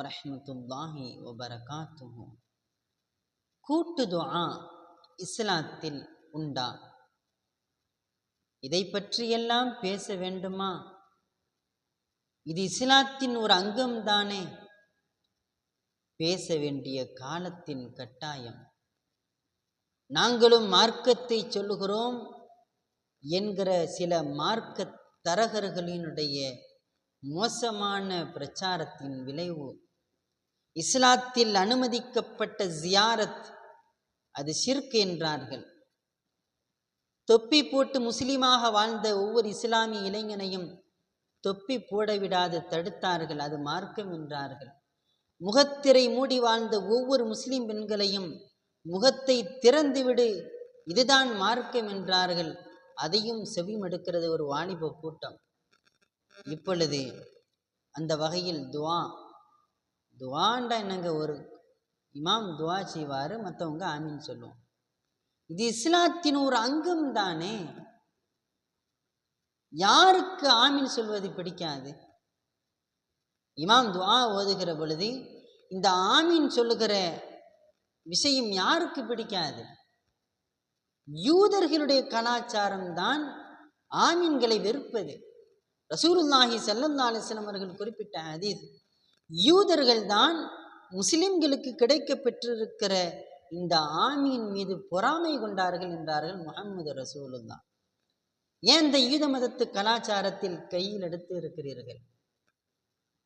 வரஹ்மத்துல்லாஹி வபரகாத்துஹு. கூட்டு துஆ இஸ்லாத்தில் உண்டா? இதை பற்றியெல்லாம் பேச வேண்டுமா? இது இஸ்லாத்தின் ஒரு அங்கம் தானே. பேச வேண்டிய காலத்தின் கட்டாயம். நாங்களும் மார்க்கத்தை சொல்லுகிறோம் என்கிற சில மார்க்க தரகர்களினுடைய மோசமான பிரச்சாரத்தின் விளைவு இஸ்லாத்தில் அனுமதிக்கப்பட்ட ஜியாரத் அது ஷிர்க் என்றார்கள். தொப்பி போட்டு முஸ்லீமாக வாழ்ந்த ஒவ்வொரு இஸ்லாமிய இளைஞனையும் தொப்பி போட விடாது தடுத்தார்கள் அது மார்க்கம் என்றார்கள். முகத்திரை மூடி வாழ்ந்த ஒவ்வொரு முஸ்லிம் பெண்களையும் முகத்தை திறந்துவிடு இதுதான் மார்க்கம் என்றார்கள். அதையும் செவிமடுக்கிறது ஒரு வாலிப கூட்டம். இப்பொழுது அந்த வகையில் துவா. துவாண்டா என்னங்க ஒரு இமாம் துவா செய்வார் மற்றவங்க ஆமீன் சொல்லுவோம் இது இஸ்லாத்தின் ஒரு அங்கம் தானே. யாருக்கு ஆமீன் சொல்வது பிடிக்காது? இமாம் துவா ஓதுகிற பொழுது இந்த ஆமீன் சொல்லுகிற விஷயம் யாருக்கு பிடிக்காது? யூதர்களுடைய கலாச்சாரம் தான் ஆமீன்களை வெறுப்பது. ரசூருல்லாஹி ஸல்லல்லாஹு அவர்கள் குறிப்பிட்ட ஹதீஸ் யூதர்கள் தான் முஸ்லிம்களுக்கு கிடைக்க பெற்றிருக்கிற இந்த ஆமியின் மீது பொறாமை கொண்டார்கள் என்றார்கள் முகமது ரசூலுல்லா ஏன் இந்த யூத மதத்து கலாச்சாரத்தில் கையில் எடுத்து இருக்கிறீர்கள்?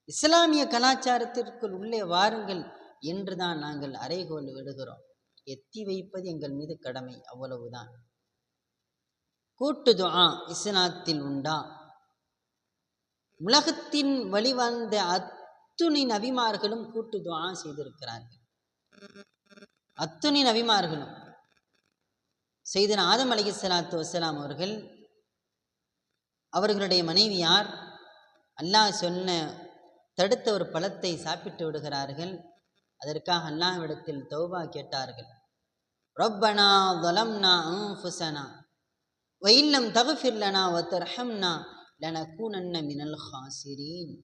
இஸ்லாமிய கலாச்சாரத்திற்குள் உள்ளே வாருங்கள் என்றுதான் நாங்கள் அறைகோல் விடுகிறோம். எத்தி வைப்பது எங்கள் மீது கடமை அவ்வளவுதான். கூட்டு துஆ இஸ்லாத்தில் உண்டா? உலகத்தின் வழிவந்த அத்துணி நபிமார்களும் கூட்டு துவா செய்திருக்கிறார்கள். அத்துணி நபிமார்களும். செய்தன ஆதம் அலி சலாத்து வசலாம் அவர்கள் அவர்களுடைய மனைவியார் அல்லாஹ் சொன்ன தடுத்த ஒரு பழத்தை சாப்பிட்டு விடுகிறார்கள். அதற்காக அல்லாஹ்விடத்தில் தௌபா கேட்டார்கள். ரொப்பனா தொலம்னா ஃபுசனா வயில்லம் தகுஃபிர்லனா ஒத்தர்ஹம்னா லனகூனன்ன மினல் ஹாசிரீன்.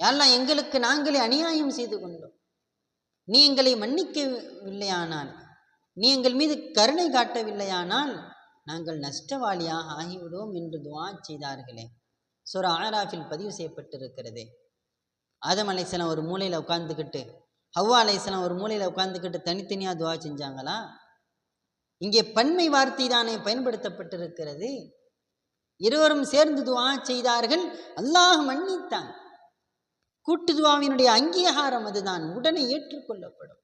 யாரெல்லாம் எங்களுக்கு நாங்களே அநியாயம் செய்து கொண்டோம். நீ எங்களை மன்னிக்கவில்லையானால் நீ எங்கள் மீது கருணை காட்டவில்லையானால் நாங்கள் நஷ்டவாளியாக ஆகிவிடுவோம் என்று துவா செய்தார்களே. சொர ஆராஃபில் பதிவு செய்யப்பட்டிருக்கிறது. ஆதம் அலைசலாம் ஒரு மூலையில் உட்காந்துக்கிட்டு ஹவ்வா அலைசலாம் ஒரு மூலையில் உட்காந்துக்கிட்டு தனித்தனியாக துவா செஞ்சாங்களா? இங்கே பன்மை வார்த்தை தானே பயன்படுத்தப்பட்டிருக்கிறது. இருவரும் சேர்ந்து துவா செய்தார்கள். அல்லாஹ் மன்னித்தான். கூட்டுதுவாவினுடைய அங்கீகாரம் அதுதான். உடனே ஏற்றுக்கொள்ளப்படும்.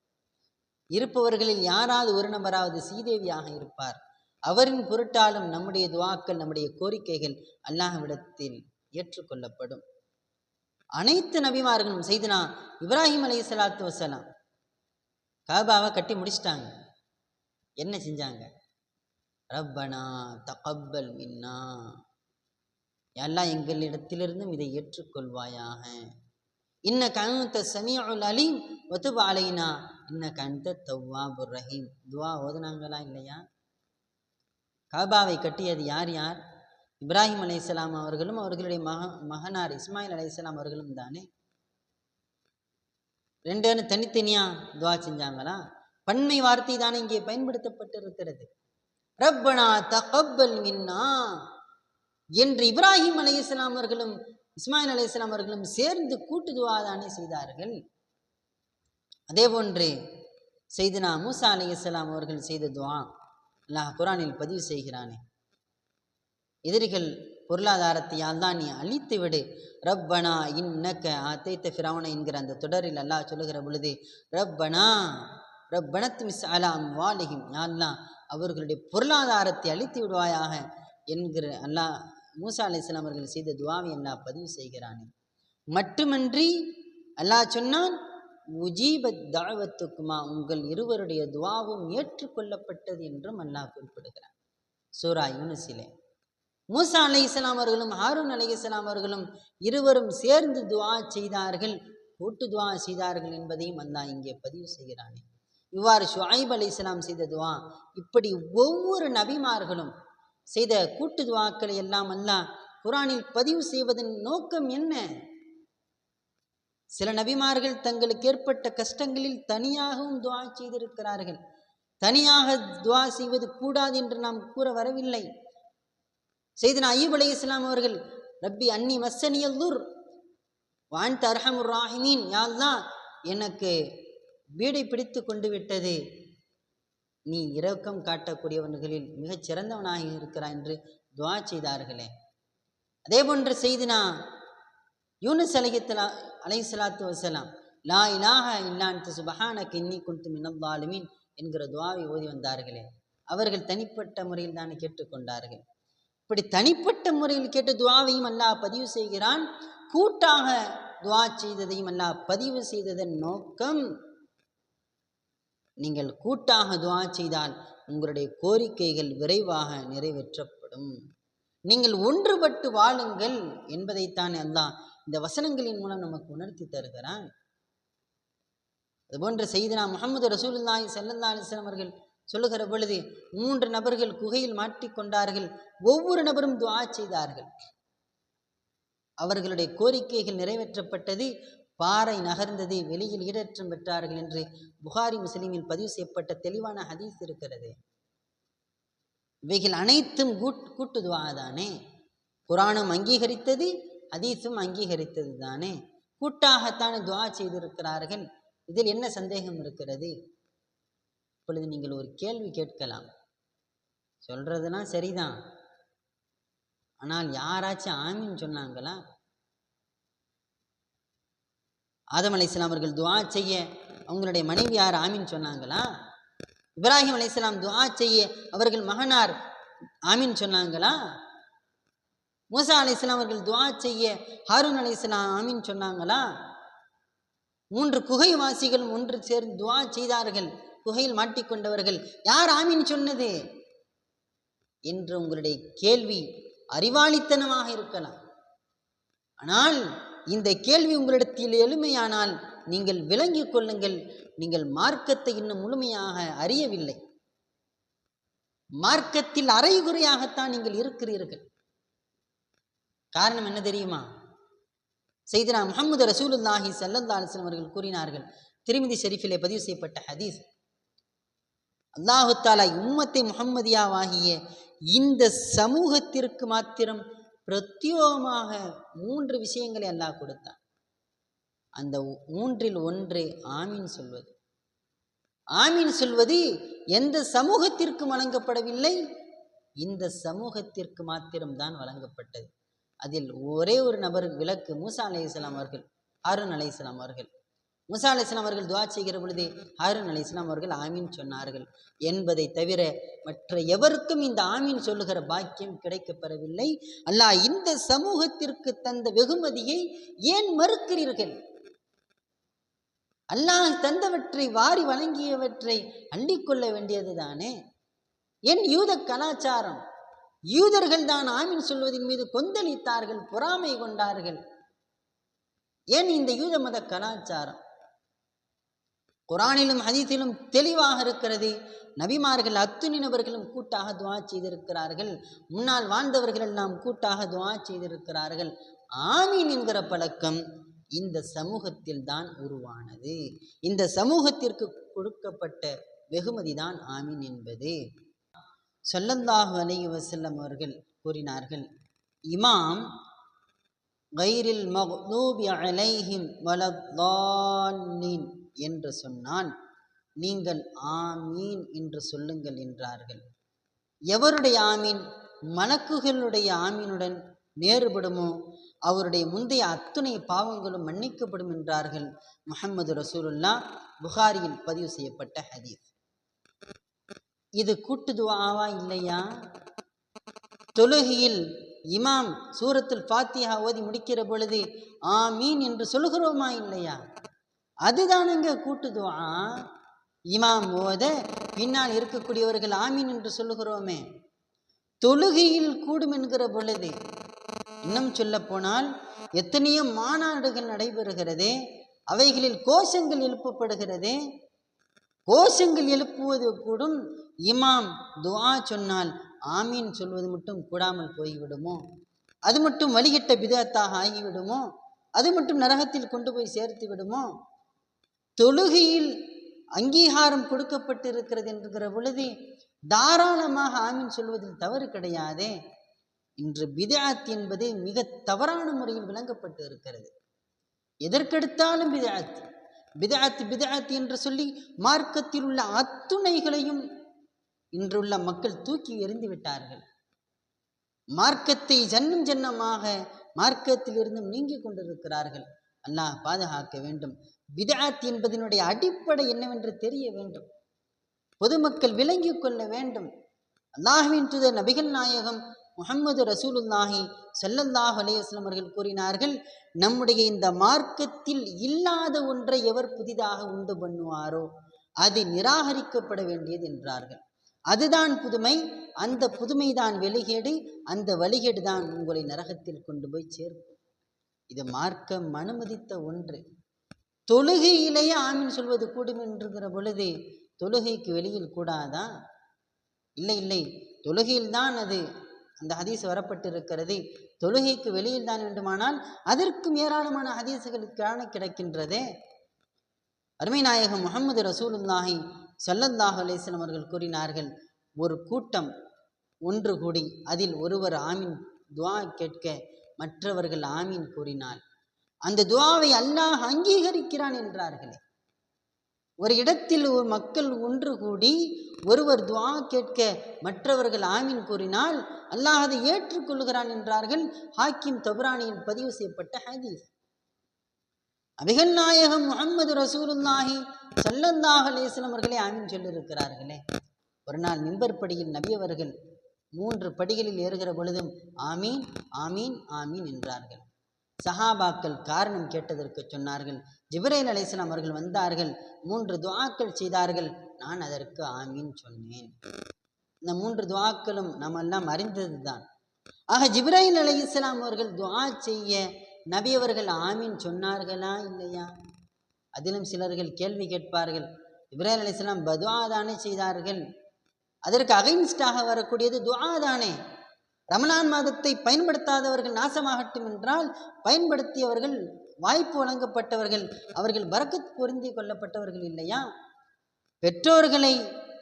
இருப்பவர்களில் யாராவது ஒரு நபராவது சீதேவியாக இருப்பார். அவரின் பொருட்டாலும் நம்முடைய துவாக்கள் நம்முடைய கோரிக்கைகள் அல்லாஹ்விடத்தில் ஏற்றுக்கொள்ளப்படும். அனைத்து நபிமார்களும் செய்தனா இப்ராஹிம் அலி சலாத்து வசலாம் காபாவை கட்டி முடிச்சிட்டாங்க. என்ன செஞ்சாங்க? ரப்பனா தகப்பல் மின்னா. எல்லாம் எங்களிடத்திலிருந்தும் இதை ஏற்றுக்கொள்வாயாக. இன்ன கந்த சமியுல் அலீம் ஒத்துப அலைனா. இன்ன கந்த தவ்வாபுர் ரஹீம். துவா ஓதுனாங்களா இல்லையா? காபாவை கட்டியது யார் யார்? இப்ராஹிம் அலைஹிஸ்ஸலாம் அவர்களும் அவர்களுடைய மக மகனார் இஸ்மாயில் அலைஹிஸ்ஸலாம் அவர்களும் தானே? ரெண்டு பேரும் தனித்தனியா துவா செஞ்சாங்களா? பன்மை வார்த்தை தானே இங்கே பயன்படுத்தப்பட்டிருக்கிறது. ரப்பனா தகப்பல் மின்னா. என்று இப்ராஹிம் அலைஹிஸ்ஸலாம் அவர்களும் இஸ்மாயில் அலைஹிஸ்ஸலாம் அவர்களும் சேர்ந்து கூட்டு தானே செய்தார்கள். அதே போன்று செய்தினா மூசா அலைஹிஸ்ஸலாம் அவர்கள் செய்த துவா அல்லாஹ் குரானில் பதிவு செய்கிறானே. எதிரிகள் பொருளாதாரத்தை அல்லாஹ் நீ அழித்து விடு. ரப்பனா இன்னக்க ஆத்தைத்த ஃபிரௌன என்கிற அந்த தொடரில் அல்லாஹ் சொல்லுகிற பொழுது ரப்பனா ரப்பனத் மிஸ் அலாம் வாலிஹிம் அல்லாஹ் அவர்களுடைய பொருளாதாரத்தை அழித்து விடுவாயாக என்கிற அல்லாஹ் மூசா அலைஹிஸ்ஸலாம் அவர்கள் செய்த துவாவை அல்லாஹ் பதிவு செய்கிறானே. மட்டுமன்றி அல்லாஹ் சொன்னான் உஜீபத் தாவத்துக்குமா உங்கள் இருவருடைய துவாவும் ஏற்றுக்கொள்ளப்பட்டது என்றும் அல்லாஹ் குறிப்பிடுகிறான். சூரா யூனிசிலே மூசா அலை இஸ்லாம் அவர்களும் ஹாரூன் அலை இஸ்லாம் அவர்களும் இருவரும் சேர்ந்து துவா செய்தார்கள் கூட்டு துவா செய்தார்கள் என்பதையும் அல்லாஹ் இங்கே பதிவு செய்கிறானே. இவ்வாறு ஷுஐப் அலி இஸ்லாம் செய்த துவா இப்படி ஒவ்வொரு நபிமார்களும் செய்த கூட்டு துவாக்களை எல்லாம் அல்லாஹ் குரானில் பதிவு செய்வதன் நோக்கம் என்ன? சில நபிமார்கள் தங்களுக்கு ஏற்பட்ட கஷ்டங்களில் தனியாகவும் துவா செய்திருக்கிறார்கள். தனியாக துவா செய்வது கூடாது என்று நாம் கூற வரவில்லை. செய்தன ஐயூப் அலி இஸ்லாம் அவர்கள் ரப்பி அன்னி மசனியல்லூர் வான் தர்ஹமுர் ராஹிமீன் யாழ்தான் எனக்கு வீடை பிடித்து கொண்டு விட்டது. நீ இரக்கம் காட்டக்கூடியவன்களில் மிகச் சிறந்தவனாக இருக்கிறாய் என்று துவா செய்தார்களே. அதே போன்று செய்தினா யூனிஸ் அலைஹித்தலா அலை சலாத்து வசலாம் லா இலாக இல்லான்ட்டு சுபஹான இன்னி குந்து மினல்லாலுமீன் என்கிற துவாவை ஓதி வந்தார்களே. அவர்கள் தனிப்பட்ட முறையில் தானே கேட்டுக்கொண்டார்கள் இப்படி தனிப்பட்ட முறையில் கேட்டு துவாவையும் அல்லாஹ் பதிவு செய்கிறான். கூட்டாக துவா செய்ததையும் அல்லாஹ் பதிவு செய்ததன் நோக்கம் நீங்கள் கூட்டாக துவா செய்தால் உங்களுடைய கோரிக்கைகள் விரைவாக நிறைவேற்றப்படும். நீங்கள் ஒன்றுபட்டு வாழுங்கள் என்பதைத்தான் அல்லாஹ் இந்த வசனங்களின் மூலம் நமக்கு உணர்த்தி தருகிறான். அதுபோன்ற செய்தினா முகமது ரசூலுல்லாஹி ஸல்லல்லாஹு அவர்கள் சொல்லுகிற பொழுது மூன்று நபர்கள் குகையில் மாட்டிக்கொண்டார்கள் ஒவ்வொரு நபரும் துவா செய்தார்கள். அவர்களுடைய கோரிக்கைகள் நிறைவேற்றப்பட்டது. பாறை நகர்ந்தது வெளியில் ஈடேற்றம் பெற்றார்கள் என்று புகாரி முஸ்லீமில் பதிவு செய்யப்பட்ட தெளிவான ஹதீஸ் இருக்கிறது. இவைகள் அனைத்தும் கூட் கூட்டுதுவா தானே புராணம் அங்கீகரித்தது ஹதீஸும் அங்கீகரித்தது தானே கூட்டாகத்தான் துவா செய்திருக்கிறார்கள். இதில் என்ன சந்தேகம் இருக்கிறது? இப்பொழுது நீங்கள் ஒரு கேள்வி கேட்கலாம். சொல்றதெல்லாம் சரிதான். ஆனால் யாராச்சும் ஆமின்னு சொன்னாங்களா? ஆதம் அலைஹிஸ்ஸலாம் அவர்கள் துவா செய்ய அவங்களுடைய மனைவி யார்? ஆமின்னு சொன்னாங்களா? இப்ராஹிம் அலை இஸ்லாம் துவா செய்ய அவர்கள் மகனார் ஆமின்னு சொன்னாங்களா? மூசா அலைஹிஸ்ஸலாம் அவர்கள் துவா செய்ய ஹாரூன் அலைஹிஸ்ஸலாம் ஆமின்னு சொன்னாங்களா? மூன்று குகைவாசிகள் ஒன்று சேர்ந்து துவா செய்தார்கள். குகையில் மாட்டிக்கொண்டவர்கள் யார் ஆமீன் சொன்னது? என்று உங்களுடைய கேள்வி அறிவாளித்தனமாக இருக்கலாம். ஆனால் இந்த கேள்வி உங்களிடத்தில் எளிமையானால் நீங்கள் விளங்கிக் கொள்ளுங்கள். நீங்கள் மார்க்கத்தை இன்னும் முழுமையாக அறியவில்லை. மார்க்கத்தில் அரைகுறையாகத்தான் நீங்கள் இருக்கிறீர்கள். காரணம் என்ன தெரியுமா? செய்தனா முகமது ரசூலுல்லாஹி ஸல்லல்லாஹு அலைஹி அவர்கள் கூறினார்கள். திருமிதி ஷெரீஃபிலே பதிவு செய்யப்பட்ட ஹதீஸ். அல்லாஹு தாலா உம்மத்தை முகம்மதியாவாகிய இந்த சமூகத்திற்கு மாத்திரம் பிரத்யோகமாக மூன்று விஷயங்களை அல்லாஹ் கொடுத்தான். அந்த மூன்றில் ஒன்று ஆமீன் சொல்வது. ஆமீன் சொல்வது எந்த சமூகத்திற்கும் வழங்கப்படவில்லை இந்த சமூகத்திற்கு மாத்திரம்தான் வழங்கப்பட்டது. அதில் ஒரே ஒரு நபர் விளக்கு மூசா அலைஹிஸ்ஸலாம் அவர்கள் ஹாரூன் அலைஹிஸ்ஸலாம் அவர்கள். முசா அலி இஸ்லாம் அவர்கள் துவா செய்கிற பொழுது ஹாரூன் அலைஹிஸ்ஸலாம் அவர்கள் ஆமீன் சொன்னார்கள். என்பதை தவிர மற்ற எவருக்கும் இந்த ஆமீன் சொல்லுகிற பாக்கியம் கிடைக்கப்பெறவில்லை. அல்லாஹ் இந்த சமூகத்திற்கு தந்த வெகுமதியை ஏன் மறுக்கிறீர்கள்? அல்லாஹ் தந்தவற்றை வாரி வழங்கியவற்றை அள்ளிக்கொள்ள வேண்டியது தானே? என் யூத கலாச்சாரம் யூதர்கள் தான் ஆமீன் சொல்வதின் மீது கொந்தளித்தார்கள் பொறாமை கொண்டார்கள். ஏன் இந்த யூத மத கலாச்சாரம்? குரானிலும் ஹதீஸிலும் தெளிவாக இருக்கிறது. நபிமார்கள் அத்துணி நபர்களும் கூட்டாக துவா செய்திருக்கிறார்கள். முன்னால் வாழ்ந்தவர்கள் எல்லாம் கூட்டாக துவா செய்திருக்கிறார்கள். ஆமீன் என்கிற பழக்கம் இந்த சமூகத்தில் தான் உருவானது. இந்த சமூகத்திற்கு கொடுக்கப்பட்ட வெகுமதி தான் ஆமீன் என்பது. சொல்லந்தாக அலி வசல்லம் அவர்கள் கூறினார்கள் இமாம் கைரில் மக்தூபி அலைஹிம் வலத்தாலின் என்று சொன்னான். நீங்கள் ஆமீன் என்று சொல்லுங்கள் என்றார்கள். எவருடைய ஆமீன்? மலக்குகளுடைய ஆமீனுடன் நேறுபடுமோ அவருடைய முந்தைய அத்துணை பாவங்களும் மன்னிக்கப்படும் என்றார்கள் முகமது ரசூலுல்லா. புகாரியில் பதிவு செய்யப்பட்ட ஹதீஸ். இது கூட்டுதுவாவா இல்லையா? தொழுகையில் இமாம் சூரத்தில் பாத்தியா ஓதி முடிக்கிற பொழுது ஆமீன் என்று சொல்லுகிறோமா இல்லையா? அதுதானுங்க கூட்டு துவா. இமாம் ஓத பின்னால் இருக்கக்கூடியவர்கள் ஆமீன் என்று சொல்லுகிறோமே. தொழுகையில் கூடும் என்கிற பொழுது இன்னும் சொல்ல போனால் எத்தனையோ மாநாடுகள் நடைபெறுகிறதே அவைகளில் கோஷங்கள் எழுப்பப்படுகிறதே கோஷங்கள் எழுப்புவது கூடும். இமாம் துவா சொன்னால் ஆமீன் சொல்வது மட்டும் கூடாமல் போய்விடுமோ? அது மட்டும் வழிகிட்ட பிதத்தாக ஆகிவிடுமோ? அது மட்டும் நரகத்தில் கொண்டு போய் சேர்த்து விடுமோ? தொழுகையில் அங்கீகாரம் கொடுக்கப்பட்டு இருக்கிறது என்கிற பொழுது தாராளமாக ஆமீன் சொல்வதில் தவறு கிடையாதே. இன்று பிதாத் என்பது மிக தவறான முறையில் விளங்கப்பட்டு இருக்கிறது. எதற்கெடுத்தாலும் பிதாத் பிதாத் பிதாத் என்று சொல்லி மார்க்கத்தில் உள்ள அத்துணைகளையும் இன்றுள்ள மக்கள் தூக்கி எறிந்து விட்டார்கள். மார்க்கத்தை ஜன்னம் ஜன்னமாக மார்க்கத்திலிருந்தும் நீங்கி கொண்டிருக்கிறார்கள். அல்லாஹ் பாதுகாக்க வேண்டும். விதாத் என்பதனுடைய அடிப்படை என்னவென்று தெரிய வேண்டும். பொதுமக்கள் விளங்கி கொள்ள வேண்டும். அல்லாஹ்வின் தூதர் நபிகள் நாயகம் முகமது ரசூலுல்லாஹி ஸல்லல்லாஹு அலையவஸ்லம் அவர்கள் கூறினார்கள் நம்முடைய இந்த மார்க்கத்தில் இல்லாத ஒன்றை எவர் புதிதாக உண்டு பண்ணுவாரோ? அது நிராகரிக்கப்பட வேண்டியது என்றார்கள். அதுதான் புதுமை. அந்த புதுமைதான் வெளிகேடு. அந்த வழிகேடு தான் உங்களை நரகத்தில் கொண்டு போய் சேர்க்கும். இது மார்க்கம் அனுமதித்த ஒன்று. தொழுகையிலேயே ஆமீன் சொல்வது கூடும் என்கிற பொழுது தொழுகைக்கு வெளியில் கூடாதா? இல்லை இல்லை. தொழுகையில்தான் அது அந்த ஹதீஸ் வரப்பட்டிருக்கிறது. தொழுகைக்கு வெளியில் தான் வேண்டுமானால் அதற்கும் ஏராளமான ஹதீஸுகள் காண கிடக்கின்றதே. அருமை நாயகம் முகமது ரசூலுல்லாஹி ஸல்லல்லாஹு அலைஹி அவர்கள் கூறினார்கள் ஒரு கூட்டம் ஒன்று கூடி அதில் ஒருவர் ஆமீன் துவா கேட்க மற்றவர்கள் ஆமீன் கூறினால் அந்த துவாவை அல்லாஹ் அங்கீகரிக்கிறான் என்றார்களே. ஒரு இடத்தில் ஒரு மக்கள் ஒன்று கூடி ஒருவர் துவா கேட்க மற்றவர்கள் ஆமீன் கூறினால் அல்லாஹ் அதை ஏற்றுக்கொள்கிறான் என்றார்கள் ஹாக்கிம் தொபரானியில் பதிவு செய்யப்பட்ட ஹதீஸ். அபிகன் நாயகம் முகமது ரசூலுல்லாஹி ஸல்லல்லாஹு அலைஹி ஆமீன் சொல்லியிருக்கிறார்களே. ஒரு நாள் மிம்பர் படியில் நபி மூன்று படிகளில் ஏறுகிற பொழுதும் ஆமீன் ஆமீன் ஆமீன் என்றார்கள். சஹாபாக்கள் காரணம் கேட்டதற்கு சொன்னார்கள். ஜிப்ரைல் அலைசலாம் அவர்கள் வந்தார்கள். மூன்று துவாக்கள் செய்தார்கள். நான் அதற்கு ஆமீன் சொன்னேன். இந்த மூன்று துவாக்களும் நம்ம எல்லாம் அறிந்தது தான் ஆக ஜிப்ரைல் இஸ்லாம் அவர்கள் துவா செய்ய நபி அவர்கள் ஆமீன் சொன்னார்களா இல்லையா? அதிலும் சிலர்கள் கேள்வி கேட்பார்கள். இப்ராஹிம் இஸ்லாம் பதுவா தானே செய்தார்கள். அதற்கு அகைன்ஸ்டாக வரக்கூடியது துவா தானே? ரமணான் மாதத்தை பயன்படுத்தாதவர்கள் நாசமாகட்டும் என்றால் பயன்படுத்தியவர்கள் வாய்ப்பு வழங்கப்பட்டவர்கள் அவர்கள் பறக்கத் பொருந்தி கொள்ளப்பட்டவர்கள் இல்லையா? பெற்றோர்களை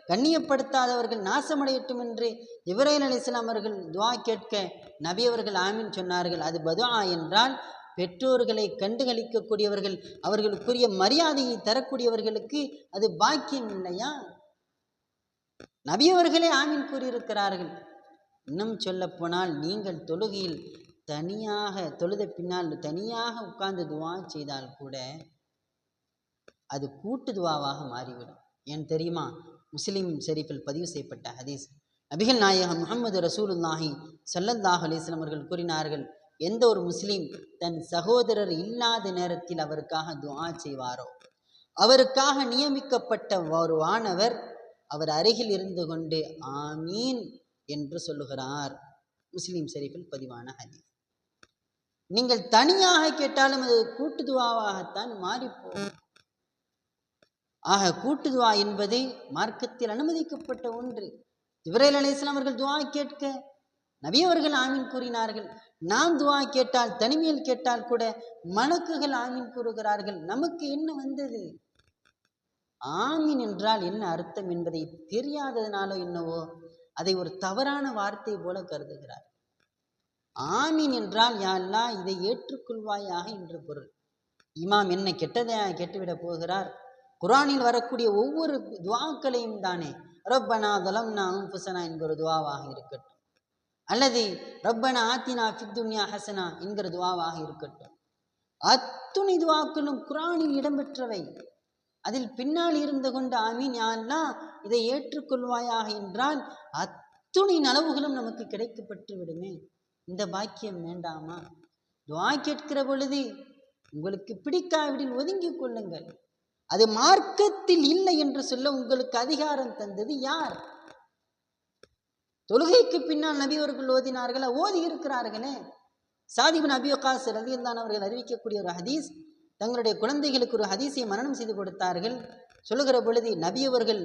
கண்ணியப்படுத்தாதவர்கள் நாசமடையட்டும் என்று இப்ராஹிம் அலிஸ்லாம் அவர்கள் துவா கேட்க நபி அவர்கள் ஆமீன் சொன்னார்கள். அது பதுஆ என்றால் பெற்றோர்களை கண்டுகளிக்கக்கூடியவர்கள் அவர்களுக்குரிய மரியாதையை தரக்கூடியவர்களுக்கு அது பாக்கியம் இல்லையா? நபியவர்களே ஆமீன் கூறியிருக்கிறார்கள். இன்னும் சொல்லப்போனால் நீங்கள் தொழுகையில் தனியாக தொழுத பின்னால் தனியாக உட்கார்ந்து துவா செய்தால் கூட அது கூட்டு துவாவாக மாறிவிடும். ஏன் தெரியுமா? முஸ்லிம் ஷெரீஃபில் பதிவு செய்யப்பட்ட ஹதீஸ். நபிகள் நாயகம் முகமது ரசூலுல்லாஹி ஸல்லல்லாஹு அலைஹி அவர்கள் கூறினார்கள் எந்த ஒரு முஸ்லீம் தன் சகோதரர் இல்லாத நேரத்தில் அவருக்காக துவா செய்வாரோ? அவருக்காக நியமிக்கப்பட்ட ஒரு வானவர் அவர் அருகில் இருந்து கொண்டு ஆமீன் என்று சொல்லுகிறார். முஸ்லிம் ஷெரீஃபில் பதிவான ஹதி நீங்கள் தனியாக கேட்டாலும் அது கூட்டுதுவாவாகத்தான் மாறிப்போம். மாறிப்போகும் ஆக கூட்டுதுவா என்பது மார்க்கத்தில் அனுமதிக்கப்பட்ட ஒன்று. இப்ராஹிம் அலைஹிஸ்ஸலாம் அவர்கள் துவா கேட்க நபி அவர்கள் ஆமீன் கூறினார்கள். நாம் துவா கேட்டால் தனிமையில் கேட்டால் கூட மணக்குகள் ஆமீன் கூறுகிறார்கள். நமக்கு என்ன வந்தது? ஆமீன் என்றால் என்ன அர்த்தம் என்பதை தெரியாததுனாலோ என்னவோ அதை ஒரு தவறான வார்த்தை போல கருதுகிறார். ஆமீன் என்றால் யாழ்லா இதை ஏற்றுக்கொள்வாயாக என்று பொருள். இமாம் என்ன கெட்டதை கெட்டுவிடப் போகிறார்? குரானில் வரக்கூடிய ஒவ்வொரு துவாக்களையும் தானே. ரப்பனா தலம்னா அன்புசனா என்கிற துவாவாக இருக்கட்டும். அல்லது ரப்பனா ஆத்தினா ஃபித்துன்யா ஹசனா என்கிற துவாவாக இருக்கட்டும். அத்துணை துவாக்களும் குரானில் இடம்பெற்றவை. அதில் பின்னால் இருந்து கொண்ட ஆமீன் யா இதை ஏற்றுக்கொள்வாயாக என்றால் அத்துணை நலவுகளும் நமக்கு கிடைக்கப்பட்டு விடுமே. இந்த பாக்கியம் வேண்டாமா? துவா கேட்கிற பொழுது உங்களுக்கு பிடிக்காவிடில் ஒதுங்கி கொள்ளுங்கள். அது மார்க்கத்தில் இல்லை என்று சொல்ல உங்களுக்கு அதிகாரம் தந்தது யார்? தொழுகைக்கு பின்னால் நபியவர்கள் ஓதினார்களா? ஓதி இருக்கிறார்களே. சாதிபின் அபி வக்காஸ் அவர்கள் அறிவிக்கக்கூடிய ஒரு ஹதீஸ் தங்களுடைய குழந்தைகளுக்கு ஒரு ஹதீஸை மரணம் செய்து கொடுத்தார்கள். சொல்லுகிற பொழுது நபியவர்கள்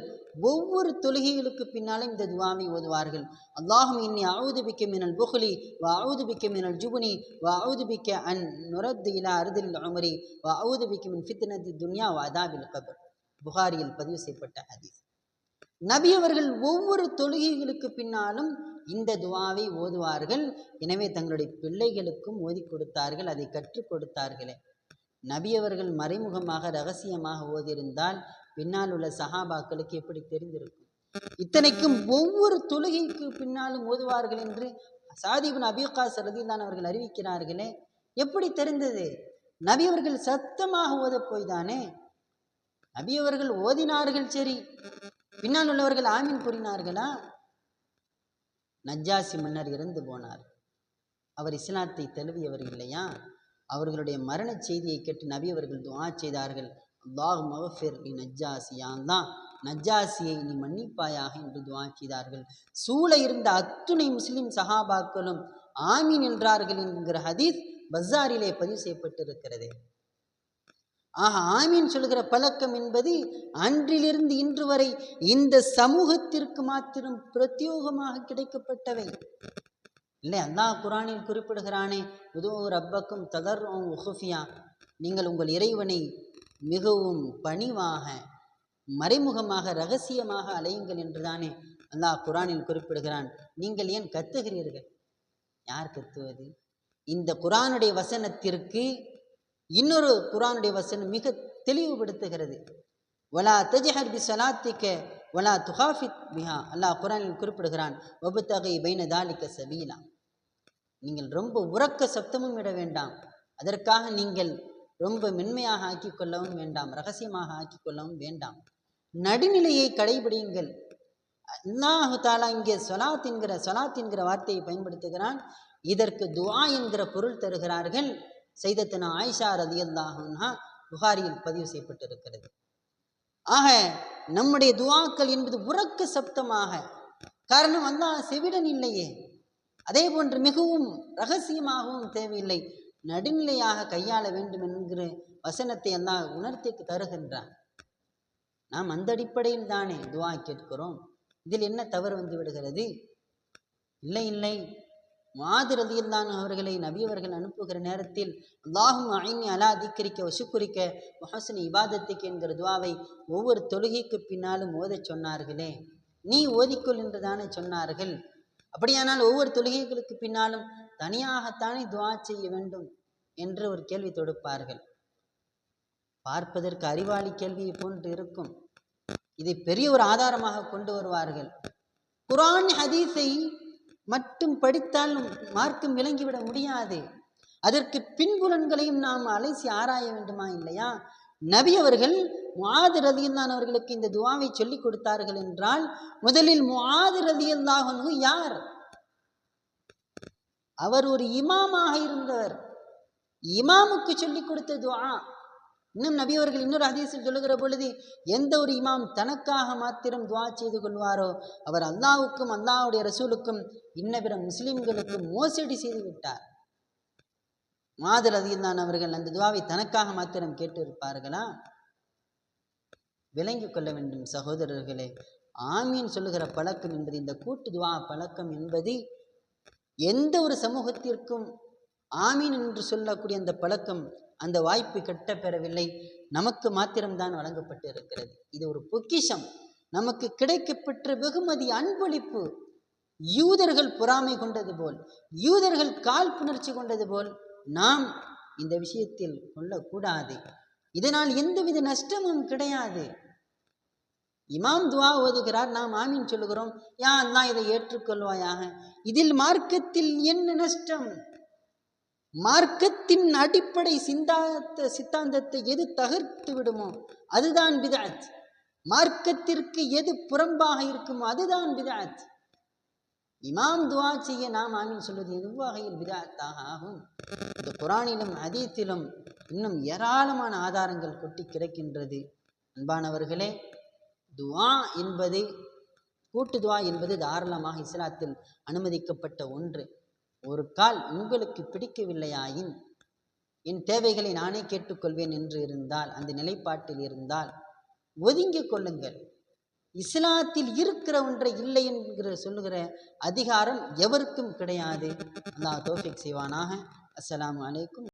ஒவ்வொரு தொழுகைகளுக்கு பின்னாலும் இந்த துவாவை ஓதுவார்கள். அல்லாஹும் இன்னி அவுது பிக்க மினல் புகலி வ அவுது பிக்க மினல் ஜுபுனி வ அவுது பிக்க அன் நுரத்து இலா அருதில் அமரி வ அவுது பிக்க மின் ஃபித்னதி துன்யா வ அதாபில் கபர். புகாரியில் பதிவு செய்யப்பட்ட ஹதீஸ். நபி அவர்கள் ஒவ்வொரு தொழுகைகளுக்கு பின்னாலும் இந்த துவாவை ஓதுவார்கள். எனவே தங்களுடைய பிள்ளைகளுக்கும் ஓதி கொடுத்தார்கள் அதை கற்றுக் கொடுத்தார்களே. நபியவர்கள் மறைமுகமாக ரகசியமாக ஓதியிருந்தால் பின்னால் உள்ள சஹாபாக்களுக்கு எப்படி தெரிந்திருக்கும்? இத்தனைக்கும் ஒவ்வொரு தொழுகைக்கு பின்னாலும் ஓதுவார்கள் என்று சாதிபின் அபிகாஸ் ரதிதான் அவர்கள் அறிவிக்கிறார்களே. எப்படி தெரிந்தது? நபி அவர்கள் சத்தமாக ஓத போய்தானே? நபி அவர்கள் ஓதினார்கள் சரி. பின்னால் உள்ளவர்கள் ஆமீன் கூறினார்களா? நஜ்ஜாசி மன்னர் இறந்து போனார். அவர் இஸ்லாத்தை தழுவியவர் இல்லையா? அவர்களுடைய மரண செய்தியை கேட்டு நபி அவர்கள் செய்தார்கள். அல்லாஹ் மகஃபிர் நீ நஜ்ஜாசியான் தான். நஜ்ஜாசியை நீ மன்னிப்பாயாக என்று துஆ செய்தார்கள். சூழ இருந்த அத்துணை முஸ்லிம் சஹாபாக்களும் ஆமீன் என்றார்கள் என்கிற ஹதீஸ் பஸாரிலே பதிவு செய்யப்பட்டிருக்கிறது. ஆக ஆமீன் சொல்கிற பழக்கம் என்பது அன்றிலிருந்து இன்று வரை இந்த சமூகத்திற்கு மாத்திரம் பிரத்யோகமாக கிடைக்கப்பட்டவை. இல்லை அல்லாஹ் குரானில் குறிப்பிடுகிறானே உதோ ரப்பக்கும் ததர் உஹுஃபியா. நீங்கள் உங்கள் இறைவனை மிகவும் பணிவாக மறைமுகமாக ரகசியமாக அலையுங்கள் என்றுதானே அல்லாஹ் குரானில் குறிப்பிடுகிறான். நீங்கள் ஏன் கத்துகிறீர்கள்? யார் கத்துவது? இந்த குரானுடைய வசனத்திற்கு இன்னொரு குரானுடைய வசனம் மிக தெளிவுபடுத்துகிறது. வலா தஜஹர் பி சலாத்திக்க வலா துஹாஃபித் மிஹா அல்லாஹ் குரானில் குறிப்பிடுகிறான். வபுத்தகை பைன தாலிக்க சபீலா நீங்கள் ரொம்ப உறக்க சப்தமும் இட வேண்டாம். அதற்காக நீங்கள் ரொம்ப மென்மையாக ஆக்கிக் கொள்ளவும் வேண்டாம் ரகசியமாக ஆக்கி கொள்ளவும் வேண்டாம். நடுநிலையை கடைபிடியுங்கள். அல்லாஹு தாலா இங்கே சொலாத் என்கிற சொலாத் என்கிற வார்த்தையை பயன்படுத்துகிறான். இதற்கு துவா என்கிற பொருள் தருகிறார்கள். செய்தத்தின ஆயிஷா ரதியல்லாஹா புகாரியில் பதிவு செய்யப்பட்டிருக்கிறது. ஆக நம்முடைய துவாக்கள் என்பது உறக்க சப்தமாக. காரணம் அல்லாஹ் செவிடன் இல்லையே. அதே போன்று மிகவும் ரகசியமாகவும் தேவையில்லை. நடுநிலையாக கையாள வேண்டும் என்கிற வசனத்தை எல்லாம் உணர்த்தி தருகின்றான். நாம் அந்த அடிப்படையில் தானே துவா கேட்கிறோம். இதில் என்ன தவறு வந்து விடுகிறது? இல்லை இல்லை. மாதிரி ரதியில்லான் அவர்களை நபி அவர்கள் அனுப்புகிற நேரத்தில் அல்லாஹும் ஐனி அலா அதிகரிக்க வசுக்குரிக்க மஹசனி இபாதத்துக்கு என்கிற துவாவை ஒவ்வொரு தொழுகைக்கு பின்னாலும் ஓதச் சொன்னார்களே. நீ ஓதிக்கொள் என்று தானே சொன்னார்கள். அப்படியானால் ஒவ்வொரு தொழுகைகளுக்கு பின்னாலும் தனியாகத்தானே துவா செய்ய வேண்டும் என்று ஒரு கேள்வி தொடுப்பார்கள். பார்ப்பதற்கு அறிவாளி கேள்வியை போன்று இருக்கும். இதை பெரிய ஒரு ஆதாரமாக கொண்டு வருவார்கள். குரான் ஹதீஸை மட்டும் படித்தால் மார்க்கம் விளங்கிவிட முடியாது. அதற்கு பின்புலன்களையும் நாம் அலைசி ஆராய வேண்டுமா இல்லையா? நபி அவர்கள் முஆது ரலியல்லான் அவர்களுக்கு இந்த துவாவை சொல்லிக் கொடுத்தார்கள் என்றால் முதலில் முஆது ரலியல்லாஹு யார்? அவர் ஒரு இமாமாக இருந்தவர். இமாமுக்கு சொல்லிக் கொடுத்த துவா இன்னும் நபி அவர்கள் இன்னொரு ஹதீஸில் சொல்லுகிற பொழுது எந்த ஒரு இமாம் தனக்காக மாத்திரம் துவா செய்து கொள்வாரோ அவர் அல்லாவுக்கும் அல்லாவுடைய ரசூலுக்கும் இன்ன பிற முஸ்லிம்களுக்கும் மோசடி செய்து விட்டார். மாதர் அதிகம்தான் அவர்கள் அந்த துவாவை தனக்காக மாத்திரம் கேட்டு இருப்பார்களா விளங்கிக் கொள்ள வேண்டும் சகோதரர்களே. ஆமீன் சொல்லுகிற பழக்கம் என்பது இந்த கூட்டு துவா பழக்கம் என்பது எந்த ஒரு சமூகத்திற்கும் ஆமீன் என்று சொல்லக்கூடிய அந்த பழக்கம் அந்த வாய்ப்பு கெட்ட பெறவில்லை நமக்கு மாத்திரம்தான் வழங்கப்பட்டு இருக்கிறது இது ஒரு பொக்கிஷம். நமக்கு கிடைக்கப்பெற்ற வெகுமதி அன்பளிப்பு யூதர்கள் பொறாமை கொண்டது போல் யூதர்கள் காழ்ப்புணர்ச்சி கொண்டது போல் நாம் இந்த விஷயத்தில் கொள்ளக்கூடாது. இதனால் எந்தவித நஷ்டமும் கிடையாது. இமாம் துவா ஓதுகிறார் நாம் ஆமீன் சொல்லுகிறோம். யா அல்லா இதை ஏற்றுக்கொள்வாயாக? இதில் மார்க்கத்தில் என்ன நஷ்டம்? மார்க்கத்தின் அடிப்படை சிந்தாந்த சித்தாந்தத்தை எது தகர்த்து விடுமோ அதுதான் பிதாத். மார்க்கத்திற்கு எது புறம்பாக இருக்குமோ அதுதான் பிதாத். இமாம் துவா செய்ய நாம் ஆமீன் சொல்வது எதுவாகையில் பிதாத்தாக ஆகும்? இந்த குரானிலும் அதீத்திலும் இன்னும் ஏராளமான ஆதாரங்கள் கொட்டி கிடக்கின்றது. அன்பானவர்களே துவா என்பது கூட்டு துவா என்பது தாராளமாக இஸ்லாத்தில் அனுமதிக்கப்பட்ட ஒன்று. ஒரு கால் உங்களுக்கு பிடிக்கவில்லையாயின் என் தேவைகளை நானே கேட்டுக்கொள்வேன் என்று இருந்தால் அந்த நிலைப்பாட்டில் இருந்தால் ஒதுங்கிக் கொள்ளுங்கள். இஸ்லாத்தில் இருக்கிற ஒன்றை இல்லை என்கிற சொல்லுகிற அதிகாரம் எவருக்கும் கிடையாது. அல்லாஹ் தோஃபிக் செய்வானாக. அஸ்லாம் அலைக்கும்.